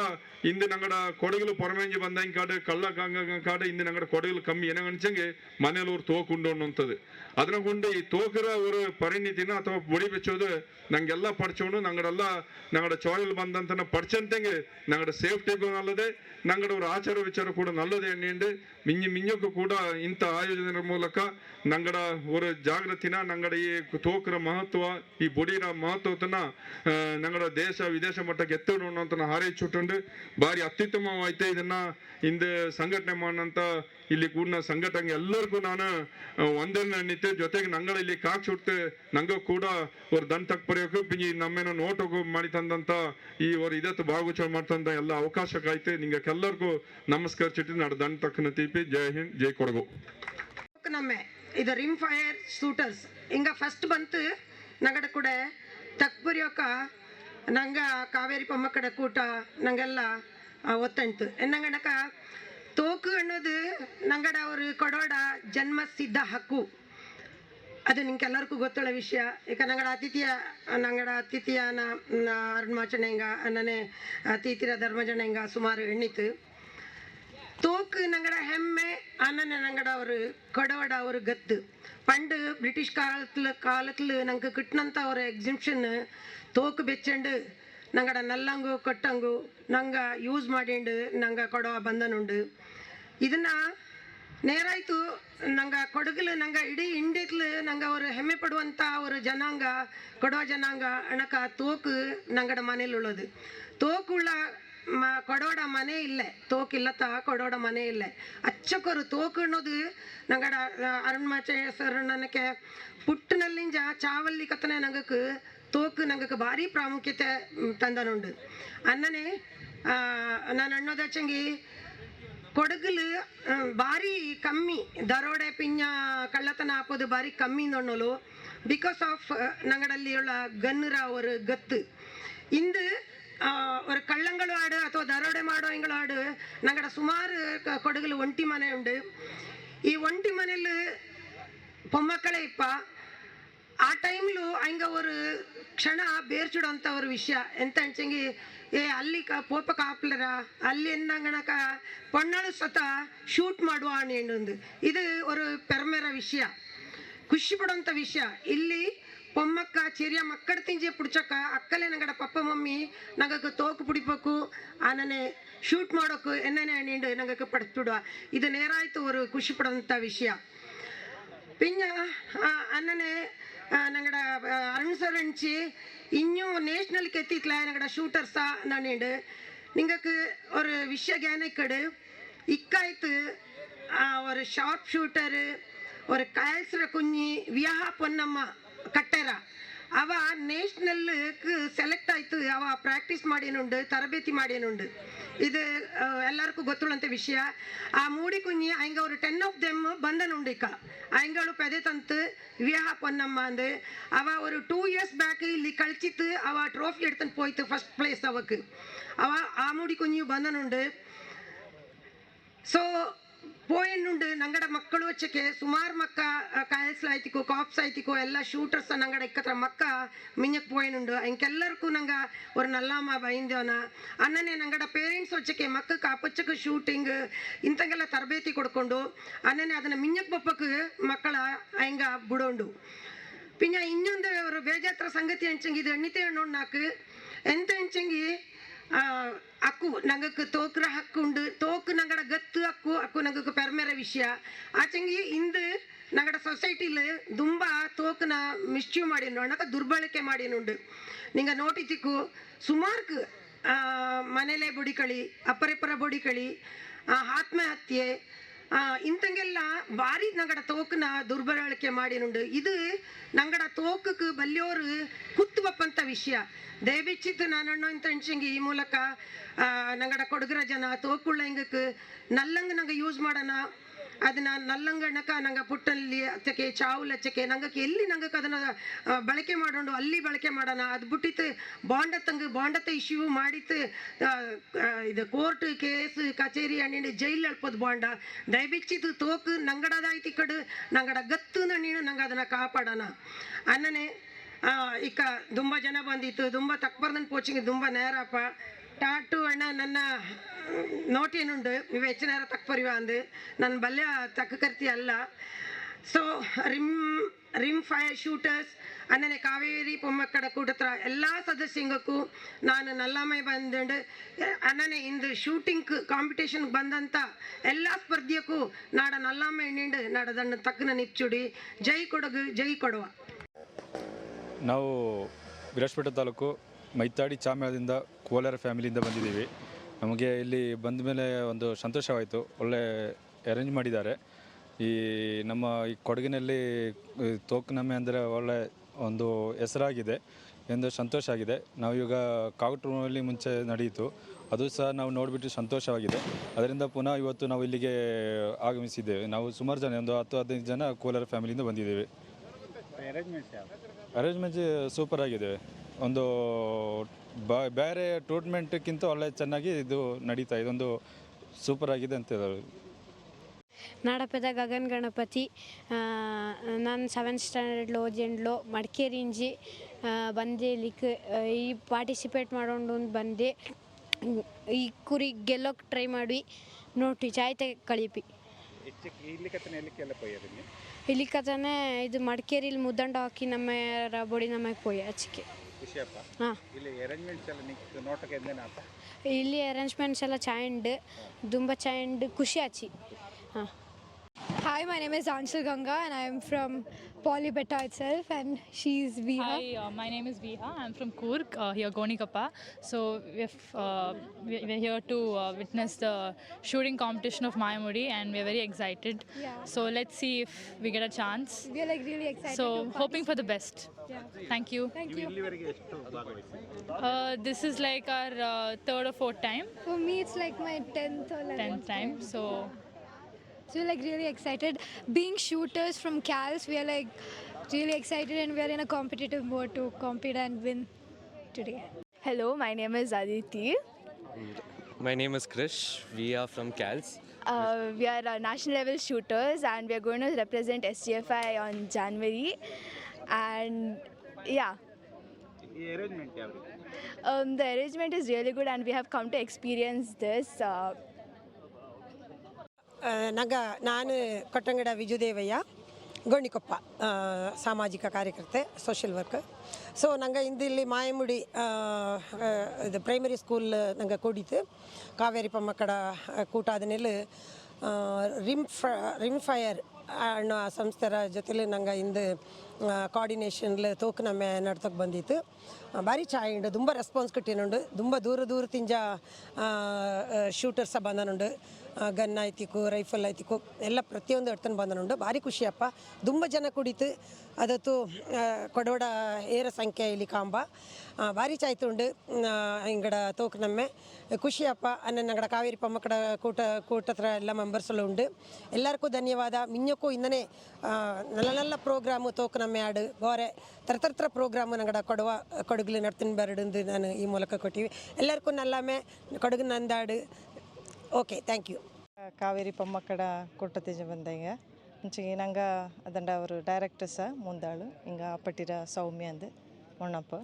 ಇಂದು ನಂಗಡ ಕೊಡಗಲು ಪೊರಮೇಂಜಿ ಬಂದಂಗೆ ಕಾಡು ಕಳ್ಳ ಕಾಂಗ ಕಾಡು ಇಂದು ನಂಗಡ ಕೊಡಗಲು ಕಮ್ಮಿ ಏನೋ ಅನ್ಸಂಗೆ ಮನೇಲಿ ಅವ್ರು ತೋಕುಂಡು ಅನ್ನುವಂಥದ್ದು ಅದನ್ನ ಕೊಂಡು ಈ ತೋಕರ ಅವರ ಪರಿಣಿತಿನ ಅಥವಾ ಬುಡಿ ಬೆಚ್ಚೋದು ನಂಗೆಲ್ಲ ಪಡ್ಚೋನು ನಂಗಡೆಲ್ಲ ನಂಗಡ ಚೋಳಲ್ ಬಂದಂತನ ಪಡ್ಚಂತೆಂಗೆ ನಂಗಡ ಸೇಫ್ಟಿಗೂ ನಲ್ಲದೆ ನಂಗಡ ಅವರ ಆಚಾರ ವಿಚಾರ ಕೂಡ ನಲ್ಲದೆ ಎಣ್ಣೆ ಮಿಂಜಿ ಮಿಂಜಕ್ಕೂ ಕೂಡ ಇಂಥ ಆಯೋಜನೆ ಮೂಲಕ ನಂಗಡ ಅವರ ಜಾಗೃತಿನ ನಂಗಡ ಈ ತೋಕರ ಮಹತ್ವ, ಈ ಬುಡಿನ ಮಹತ್ವತನ ನಂಗಡ ದೇಶ, ವಿದೇಶ ಮಟ್ಟಕ್ಕೆ ಎತ್ತಿಡೋಣ ಹಾರೈಸಿಟ್ಟು ಭಾರಿ ಅತ್ಯುತ್ತಮವಾಯ್ತೆ ಇದನ್ನ. ಇಂದ ಸಂಘಟನೆ ಮಾಡಂತ ಇಲ್ಲಿ ಕೂಡ ಸಂಘಟನೆ ಎಲ್ಲರಿಗೂ ನಾನು ಒಂದನ್ನ ನಿಂತೆ ಜೊತೆಗೆ ನಂಗಡ ಇಲ್ಲಿ ಕಾಕ್ ಸುಟ್ಟು ನಂಗ ಕೂಡ ಅವ್ರು ದನ್ ತಕ್ ಬರೆಯೋಕು ಬಿಜಿ ನಮ್ಮೇನ ನೋಟ್ ಮಾಡಿ ತಂದಂತ ಈ ಅವ್ರು ಇದತ್ತು ಭಾಗವಚನ ಮಾಡ್ತಂತ ಎಲ್ಲ ಅವಕಾಶಕ್ಕಾಯ್ತು. ನಿಂಗೆ ಎಲ್ಲರಿಗೂ ನಮಸ್ಕಾರ ಚಿಟ್ಟಿ ನಾಡು ದನ್ ತಕ್ಕನ ತೀಪಿ ಜೈ ಹಿಂದ್, ಜೈ ಕೊಡಗು. ನಮ್ಮೆ. ಇದು ರಿಮ್ ಫೈರ್ ಸೂಟರ್ಸ್. ಹಿಂಗ ಫಸ್ಟ್ ಬಂತು, ನಗಡ ಕೂಡ ತಕ್ಬರಿಯೋಕ ನಂಗ ಕಾವೇರಿ ಪೊಮ್ಮಕ್ಕಡ ಕೂಟ, ನಂಗೆಲ್ಲ ಒತ್ತಂತು ಎನ್ನಂಗಣಕ ತೋಕು ಅನ್ನೋದು ನಂಗಡ ಅವರು ಕೊಡೋಡ ಜನ್ಮ ಸಿದ್ಧ ಹಕ್ಕು. ಅದು ನಿಂಗೆಲ್ಲರಿಗೂ ಗೊತ್ತಳ ವಿಷಯ. ಈಗ ನಂಗಡ ಅತಿಥಿಯ ನಂಗಡ ಅತಿಥಿಯ ಅರುಣಾಚರಣೆಂಗ ನನ್ನೆ ಅತಿಥಿರ ಧರ್ಮಜನೆಂಗ ಸುಮಾರು ಎಣ್ಣಿತು ತೋಕು ನಂಗಡ ಹೆಮ್ಮೆ ಅನ್ನನ ನಂಗಡ ಅವರು ಕೊಡವಡ ಅವರು ಗತ್ತು பண்டு பிரிட்டிஷ் காலத்தில் காலத்தில் நாங்கள் கிட்டினந்த ஒரு எக்ஸிபிஷன் தோக்கு பெச்சண்டு ನಂಗಡ ನಲ್ಲಂಗು ಕೊಟ್ಟಂಗು ನಂಗೆ ಯೂಸ್ ಮಾಡಿಂಡು ನಂಗೆ ಕೊಡೋ ಬಂಧನುಂಡು ಇದನ್ನು ನೇರಾಯ್ತು ನಂಗೆ ಕೊಡಗಲು ನಂಗೆ ಇಡೀ ಇಂಡಿಯಕ್ಕೆ ನಂಗೆ ಅವರು ಹೆಮ್ಮೆ ಪಡುವಂಥ ಅವರು ಜನಾಂಗ ಕೊಡೋ ಜನಾಂಗ ಅಣಕ ತೋಕು ನಂಗಡ ಮನೇಲಿ ಉಳ್ಳೋದು ತೋಕುಳ್ಳ ಮ ಕೊಡೋಡ ಮನೆ ಇಲ್ಲೇ ತೋಕಿಲ್ಲತ್ತ ಕೊಡೋಡ ಮನೆ ಇಲ್ಲೇ ಅಚ್ಚಕೊರು ತೋಕು ಅನ್ನೋದು ನಂಗಡ ಅರುಣ್ಮಾಚ ಸರ್ ನನಗೆ ಪುಟ್ಟನಲ್ಲಿಂಜ ಚಾವಲ್ಲಿ ಕತ್ತನೆ ನಂಗಕ್ಕೆ ತೋಕು ನಂಗಕ್ಕೆ ಭಾರಿ ಪ್ರಾಮುಖ್ಯತೆ ಮ್, ತಂದನುಂಡು ಅನ್ನನೆ ನಾನು ಅನ್ನೋದಚ್ಚಂಗಿ ಕೊಡಗಲು ಭಾರಿ ಕಮ್ಮಿ ದರೋಡೆ ಪಿಂಜ ಕಳ್ಳತನ ಹಾಕೋದು ಭಾರಿ ಕಮ್ಮಿ ನೊಣ್ಣಲು ಬಿಕಾಸ್ ಆಫ್ ನಂಗಡಲ್ಲಿ ಉಳ್ಳ ಗನ್ನರ ஒரு ಗತ್ತು ಇಂದು ಅಥವಾ ದರೋಡೆ ಮಾಡೋ ಹಿಂಗಳು ಆಡು ನಂಗಡ ಸುಮಾರು ಕ- ಕೊಡಗಲು ಒಂಟಿ ಮನೆ ಉಂಡು ಈ ಒಂಟಿ ಮನೆಯಲ್ಲಿ பொம்மக்களே இப்ப ಆ ಟೈಮ್ಲು ಹಂಗ ஒரு ಕ್ಷಣ ಬೇರ್ಚಿಡುವಂತ ஒரு ವಿಷಯ ಎಂತ ಅಂಚಂಗಿ ಏ ಅಲ್ಲಿ ಕ ಪೋಪ ಕಾಪ್ಲರ ಅಲ್ಲಿ ಎಂದಂಗಣಕ ಪೊಣ್ಣಳು ಸತ ಶೂಟ್ ಮಾಡುವ ಅನ್ನೊಂದು ಇದು ஒரு பெருமைற ವಿಷಯ ಖುಷಿ ಪಡುವಂತ ವಿಷಯ ಇಲ್ಲಿ ಮೊಮ್ಮಕ್ಕ ಚಿರಿಯ ಮಕ್ಕಡ್ತಿಂಜೆ ಪುಡ್ಚಕ್ಕ ಅಕ್ಕಲೆ ನಂಗಡ ಪಪ್ಪ ಮಮ್ಮಿ ನಂಗಕ್ಕೆ ತೋಕು ಪುಡಿಪಕ್ಕು ಆನನೆ ಶೂಟ್ ಮಾಡೋಕ್ಕೂ ಎಣ್ಣೆನೆ ನೀಂಡು ನಂಗಕ್ಕೆ ಪಡಿಸ್ಬಿಡುವ ಇದು ನೇರಾಯ್ತು ஒரு ಖುಷಿ ಪಡುವಂಥ ವಿಷಯ ಪಿಂಜ ಅನ್ನನೆ ನಂಗಡ ಅನುಸರಿಸಿ ಇನ್ನೂ ನೇಷನಲ್ಗೆ ಎತ್ತಿತ್ಲ ನಂಗಡ ஷூட்டர்ஸா ನಾನೇಂಡು നിങ്ങൾക്ക് ഒരു വിശ്വഗാനക്കട് ഇക്കാലത്ത് ഒരു ഷാർപ്പ് ഷൂട്ടർ ഒരു കയൽസറ കുഞ്ഞി വിയാഹ പൊന്നമ്മ ಕಟ್ಟೆರ ಅವ ನೇಷನಲ್ ಸೆಲೆಕ್ಟ್ ಆಯ್ತು ಅವ ಪ್ರಾಕ್ಟೀಸ್ ಮಾಡೇನುಂಡು ತರಬೇತಿ ಮಾಡೇನುಂಡು ಇದು ಎಲ್ಲರಿಗೂ ಗೊತ್ತುಳ್ಳಂತ ವಿಷಯ ಆ ಮೂಡಿ ಕುಂಜಿ ಹಂಗೆ ಅವರು ಟೆನ್ ಆಫ್ ದೆಮ್ ಬಂದನುಂಡು ಈಗ ಹಂಗಳು ಪೆದೆ ತಂತು ವಿವಾಹ ಪೊನ್ನಮ್ಮ ಅಂದು ಅವ ஒரு ಟೂ ಇಯರ್ಸ್ ಬ್ಯಾಕ್ ಇಲ್ಲಿ ಕಳಚಿತ್ತು ಅವ ಟ್ರೋಫಿ ட்ரோஃபி ಪೋಯ್ತು ಫಸ್ಟ್ ಪ್ಲೇಸ್ பிளேஸ் ಅವ ಆ ಮೂಡಿ குஞ்சு ಬಂದನುಂಡು ಸೊ ಪೋಯನ್ನುಂಡು ನಂಗಡ ಮಕ್ಕಳು ವಚ್ಚಕ್ಕೆ ಸುಮಾರು ಮಕ್ಕ ಕಾಯಸ್ಲ ಆಯ್ತಿಕೋ ಕಾಪ್ಸ್ ಆಯ್ತಿಕೋ, ಎಲ್ಲ ಶೂಟರ್ಸ್ ನಂಗಡ ಇಕ್ಕತ್ರ ಮಕ್ಕ ಮಿಂಜಕ್ ಪೋಯನ್ನುಂಡು. ಎಂಕೆಲ್ಲರಿಗೂ ನಂಗೆ ஒரு நல்லாமா பயந்தோன அண்ணனே நங்கட ಪೇರೆಂಟ್ಸ್ வச்சக்கே மக்கு காப்பச்சக்கு ஷூட்டிங் ಇಂತಗೆಲ್ಲ ತರಬೇತಿ ಕೊಡ್ಕೊಂಡು ಅಣ್ಣನೇ ಅದನ್ನು ಮಿಂಜಕ್ ಬಪ್ಪಕ್ಕೆ ಮಕ್ಕಳ ಹೆಂಗ ಬಿಡೋಂಡು. പിന്നെ ಇನ್ನೊಂದು ಬೇಜಾತ್ರ ಸಂಗತಿ ಅಂಚಂಗಿ ಇದು ಎಣ್ಣಿತೆ ನಾಲ್ಕು ಎಂತ ಅಂಚಂಗಿ ಅಕ್ಕು ನಂಗಕ್ಕೆ ತೋಕ್ರ ಹಕ್ಕು ಉಂಡು. ತೋಕು ನಂಗಡ ಗತ್ತು ಅಕ್ಕು. ಅಕ್ಕು ನಂಗಕ್ಕೆ ಪೆರ್ಮೆರ ವಿಷಯ. ಆಚಂಗಿ ಇಂದು ನಂಗಡ ಸೊಸೈಟಿಲಿ ತುಂಬ ತೋಕನ ಮಿಸ್ಚ್ಯೂ ಮಾಡಿ ಅಣ್ಣಕ ದುರ್ಬಳಕೆ ಮಾಡಿನುಂಡು ನಿಂಗ ನೋಟಿತಿಕ್ಕು ಸುಮಾರ್ಕ್ ಮನೇಲೆ ಬುಡಿಕಳಿ ಅಪರಿಪರ ಬುಡಿಕಳಿ ಆತ್ಮಹತ್ಯೆ ಆ, ಇಂತಂಗೆಲ್ಲ ಭಾರಿ ನಂಗಡ ತೋಕನ ದುರ್ಬಳಕೆ ಮಾಡಿನುಂಡು. ಇದು ನಂಗಡ ತೋಕಕ್ಕೆ ಬಲ್ಲಿಯೋರು ಕುತ್ತುವಪ್ಪಂತ ವಿಷಯ. ದಯವಿಚ್ಚಿತ್ತು ನಾನು ಇಂತ ಅನ್ಸಂಗಿ ಈ ಮೂಲಕ ನಂಗಡ ಕೊಡಗರ ಜನ ತೋಕುಳ್ಳ ಹಿಂಗಕ್ಕೆ ನಲ್ಲಂಗ ನಂಗೆ ಯೂಸ್ ಮಾಡೋಣ. ಅದನ್ನ ನಲ್ಲಂಗಣಕ ನಂಗೆ ಪುಟ್ಟಲ್ಲಿ ಹಚ್ಚಕ್ಕೆ ಚಾವುಲ್ ಹಚ್ಚಕ್ಕೆ ನಂಗಕ್ಕೆ ಎಲ್ಲಿ ನಂಗಕ್ಕೆ ಅದನ್ನು ಬಳಕೆ ಮಾಡೋಣ, ಅಲ್ಲಿ ಬಳಕೆ ಮಾಡೋಣ, ಅದು ಬಿಟ್ಟಿತ್ತು ತಂಗ ಬಾಂಡತ್ತ ಇಶ್ಯೂ ಮಾಡಿತ್ತು ಇದು ಕೋರ್ಟ್ ಕೇಸ್, ಕಚೇರಿ ಅಣ್ಣಿನ ಜೈಲ್ ಹೇಳ್ಬೋದು ಬಾಂಡ. ದಯಬಿಚ್ಚಿದ್ದು ತೋಕು ನಂಗಡದಾಯ್ತು ಈ ಕಡೆ, ನಂಗಡ ಗತ್ತು ನಣ್ಣೀನು ನಂಗೆ ಅದನ್ನು ಕಾಪಾಡೋಣ. ಅನ್ನನೆ ಈಗ ತುಂಬ ಜನ ಬಂದಿತ್ತು ತುಂಬ ತಕ್ಬರ್ದನ್ ಕೋಚಿಂಗ್ ತುಂಬ ನೇರಪ್ಪ. ಟಾಟು ಅಣ್ಣ ನನ್ನ ನೋಟೇನುಂಡು ಇವು ಹೆಚ್ಚಿನ ತಕ್ಪರಿವ ಅಂದು. ನನ್ನ ಬಲ್ಯ ತಕ್ಕ ಕರ್ತಿ ಅಲ್ಲ. So rim rim fire shooters ಅಂದನೆ Kaveri ಪೊಮ್ಮಕ್ಕಡ ಕೂಟತ್ರ ಎಲ್ಲ ಸದಸ್ಯಂಗಕ್ಕೂ ನಾನು ನಲ್ಲಮೈ ಬಂದು ಅನ್ನನೆ ಇಂದು ಶೂಟಿಂಗ್ ಕಾಂಪಿಟೇಷನ್ಗೆ ಬಂದಂಥ ಎಲ್ಲ ಸ್ಪರ್ಧೆಯಕ್ಕೂ ನಾಡ ನಲ್ಲಮ್ಮ ಎಣ್ಣಿಂಡು ನಾಡದಣ್ಣ ತಕ್ಕನ ನಿಚ್ಚುಡಿ. ಜೈ ಕೊಡಗು, ಜೈ ಕೊಡುವ. ನಾವು ವಿರಾಜಪೇಟೆ ತಾಲೂಕು ಮೈತಾಡಿ ಚಾಮ್ಯದಿಂದ ಕೋಲಾರ ಫ್ಯಾಮಿಲಿಯಿಂದ ಬಂದಿದ್ದೀವಿ. ನಮಗೆ ಇಲ್ಲಿ ಬಂದ ಮೇಲೆ ಒಂದು ಸಂತೋಷವಾಯಿತು. ಒಳ್ಳೆ ಅರೇಂಜ್ ಮಾಡಿದ್ದಾರೆ. ಈ ನಮ್ಮ ಈ ಕೊಡಗಿನಲ್ಲಿ ತೋಕನಮೆ ತೋಕನಮ್ಮೆ ಅಂದರೆ ಒಳ್ಳೆ ಒಂದು ಹೆಸರಾಗಿದೆ. ಎಂದು ಸಂತೋಷ ಆಗಿದೆ. ನಾವು ಈಗ ಕಾಗಟೂರಿನಲ್ಲಿ ಮುಂಚೆ ನಡೆಯಿತು. ಅದು ಸಹ ನಾವು ನೋಡಿಬಿಟ್ಟು ಸಂತೋಷವಾಗಿದೆ. ಅದರಿಂದ ಪುನಃ ಇವತ್ತು ನಾವು ಇಲ್ಲಿಗೆ ಆಗಮಿಸಿದ್ದೇವೆ. ನಾವು ಸುಮಾರು ಜನ ಒಂದು ಹತ್ತು ಹದಿನೈದು ಜನ ಕೋಲಾರ ಫ್ಯಾಮಿಲಿಯಿಂದ ಬಂದಿದ್ದೇವೆ. ಅರೇಂಜ್ಮೆಂಟ್ ಸೂಪರ್ ಆಗಿದೆ. ಒಂದು ಬೇರೆ ಟ್ರೀಟ್ಮೆಂಟ್ಗಿಂತ ಒಳ್ಳೆ ಚೆನ್ನಾಗಿ ಇದು ನಡೀತಾ ಇದೊಂದು ಸೂಪರ್ ಆಗಿದೆ ಅಂತ ಹೇಳೋದು ನಾಡಪದ ಗಗನ್ ಗಣಪತಿ ನಾನು ಸೆವೆಂತ್ ಸ್ಟ್ಯಾಂಡರ್ಡ್ ಲೋಜೆಂಡ್ಲು ಮಡಿಕೇರಿ ಇಂಜಿ ಬಂದೆ ಲಿಕ್ ಈ ಪಾರ್ಟಿಸಿಪೇಟ್ ಮಾಡೋಣ ಬಂದೆ. ಈ ಕುರಿ ಗೆಲ್ಲೋಕೆ ಟ್ರೈ ಮಾಡಿ ನೋಟಿ ಚಾಯ್ತೆ ಕಳಿಪಿ. ಇಲ್ಲಿ ಕತನೇ ಇದು ಮಡಿಕೇರಿಲಿ ಮುದ್ದಂಡ ಹಾಕಿ ನಮ್ಮ ಬೊಡಿ ನಮಗೆ ಪೊಯ್ಯ ಅಚ್ಚಿಕೆ ಇಲ್ಲಿ ಅರೇಂಜ್ಮೆಂಟ್ಸ್ ಎಲ್ಲ ನಿಂತು ನೋಟಕ್ಕೆ ಎಂದೇನಾತ ಇಲ್ಲಿ ಅರೇಂಜ್ಮೆಂಟ್ಸ್ ಎಲ್ಲ ತುಂಬ ಖುಷಿ ಆಚಿ. ಹಾಂ. Hi, my name is Anshul Ganga and I'm from Polybeta itself and she's Viha. Hi, uh, my name is Viha. I'm from Kurk, uh, here Gonikappa. So if, uh, we're here to uh, witness the shooting competition of Mayamudi and we're very excited. Yeah. So let's see if we get a chance. We're like really excited. So hoping for the best. Yeah. Thank you. Thank you. Uh, this is like our uh, third or fourth time. For me, it's like my 10th or 11th 10th time. So. So we're like really excited. Being shooters from CALS, we are like really excited and we are in a competitive mode to compete and win today. Hello, my name is Aditi. My name is Krish. We are from CALS. Uh, we are uh, national level shooters and we are going to represent SGFI on January. And yeah. The arrangement, um, the arrangement is really good and we have come to experience this. Uh, ನಂಗ, ನಾನು ಕೊಟ್ಟಂಗಡ ವಿಜುದೇವಯ್ಯ ಗೋಣಿಕೊಪ್ಪ ಸಾಮಾಜಿಕ ಕಾರ್ಯಕರ್ತೆ social work so ನಂಗೆ ಇಂದಿಲ್ಲಿ ಮಾಯಮುಡಿ ಇದು primary school ನಂಗೆ ಕೂಡಿತು ಕಾವೇರಿ ಪಮ್ಮಕ್ಕಡ ಕೂಟ ಅದನ್ನೆಲ್ಲ rim ಫ ರಿಮ್ ಫೈರ್ ಅನ್ನೋ ಸಂಸ್ಥೆರ ಜೊತೆಲಿ ನಂಗೆ ಇಂದು ಕೋಆರ್ಡಿನೇಷನ್ಲು ತೂಕ ನಮ್ಮ ನಡ್ತಕ್ಕೆ ಬಂದಿತ್ತು. ಭಾರಿ ಚಾಯಿಂಡು ತುಂಬ ರೆಸ್ಪಾನ್ಸ್ ಕೊಟ್ಟಿನುಂಡು ತುಂಬ ದೂರ ದೂರ ತಿಂಜ ಶೂಟರ್ಸ ಬಂದನುಂಡು ಗನ್ ಆಯ್ತಿಕ್ಕು ರೈಫಲ್ ಆಯ್ತಿಕ್ಕು ಎಲ್ಲ ಪ್ರತಿಯೊಂದು ಎಡ್ತನ ಬಂದನುಂಡು ಭಾರಿ ಖುಷಿಯಪ್ಪ. ತುಂಬ ಜನ ಕುಡಿತು. ಅದತ್ತು ಕೊಡವಡ ಏರ ಸಂಖ್ಯೆ ಇಲ್ಲಿ ಕಾಂಬ. ಭಾರಿ ಚಾಯ್ತುಂಡು ಇಂಗಡ ತೋಕು ನಮ್ಮೆ ಖುಷಿಯಪ್ಪ. ಅನ್ನ ನಂಗಡ ಕಾವೇರಿ ಪಮ್ಮಕಡ ಕೂಟ, ಕೂಟತ್ರ ಎಲ್ಲ ಮೆಂಬರ್ಸ್ ಉಂಡು ಎಲ್ಲರಿಗೂ ಧನ್ಯವಾದ. ಮಿನ್ಯಕ್ಕೂ ಇಂದನೆ ನಲ್ಲ ನಲ್ಲ ಪ್ರೋಗ್ರಾಮು ತೋಕು ನಮ್ಮೆ ಆಡು ಗೋರೆ ತರ ತರ ತರ ಪ್ರೋಗ್ರಾಮು ನಂಗಡ ಕೊಡುವ, ಕೊಡಗುಲಿ ನಡ್ತಿನ ಬರಡು ನಾನು ಈ ಮೂಲಕ ಕೊಟ್ಟಿವಿ. ಎಲ್ಲರಿಗೂ ನಲ್ಲಮೆ Kodagu ನಂದಾಡು. Okay thank you Kaveri Pommakkada ಕೊಟ್ಟತೇಜ ಬಂದಂಗ. ಮುಂಚೆಗೆ ನಂಗ ಅದಂಡ ಅವರು ಡೈರೆಕ್ಟರ್ ಸಹ ಮುಂದಾಳು. ಹಿಂಗ ಅಪ್ಪಟ್ಟಿರ ಸೌಮ್ಯ ಅಂದು ಮೊಣ್ಣಪ್ಪ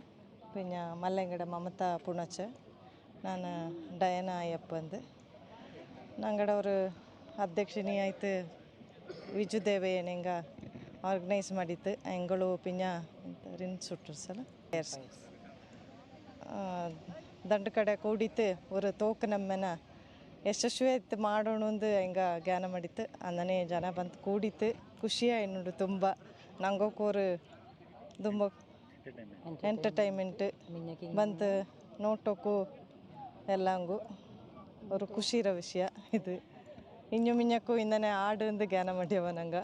ಪಿನ್ನ ಮಲ್ಲಂಗಡ ಮಮತಾ ಪುಣಚ, ನಾನು ಡಯನ ಅಯ್ಯಪ್ಪ ಅಂದು. ನಂಗಡ ಅವರು ಅಧ್ಯಕ್ಷನಿ ಆಯ್ತು ವಿಜು ದೇವಯ್ಯನ ಹಿಂಗ ಆರ್ಗನೈಸ್ ಮಾಡಿತ್ತು ಹೆಂಗಳು ಪಿನ್ನ ರಿನ್ ಸುಟ್ರು ಸಲ ದಂಡ ಕಡೆ ಕೂಡಿತ್ತು, ಅವರು ತೋಕು ನಮ್ಮನ ಯಶಸ್ವಿ ಆಯ್ತು ಮಾಡೋಣ ಒಂದು ಹಿಂಗೆ ಜ್ಞಾನ ಮಾಡಿತ್ತು. ಅಂದನೆ ಜನ ಬಂದು ಕೂಡಿತ್ತು ಖುಷಿಯಾಯ್ ನೋಡು ತುಂಬ. ನಂಗೋಕೋರು ತುಂಬ ಎಂಟರ್ಟೈನ್ಮೆಂಟ್ ಬಂತು ನೋಟೋಕು ಎಲ್ಲಂಗು, ಅವರು ಖುಷಿ ಇರೋ ವಿಷಯ ಇದು. ಇನ್ನು ಮಿನ್ಯಕ್ಕೂ ಇಂದನೆ ಆಡು ಒಂದು ಜ್ಞಾನ ಮಾಡ್ಯವ ನಂಗೆ.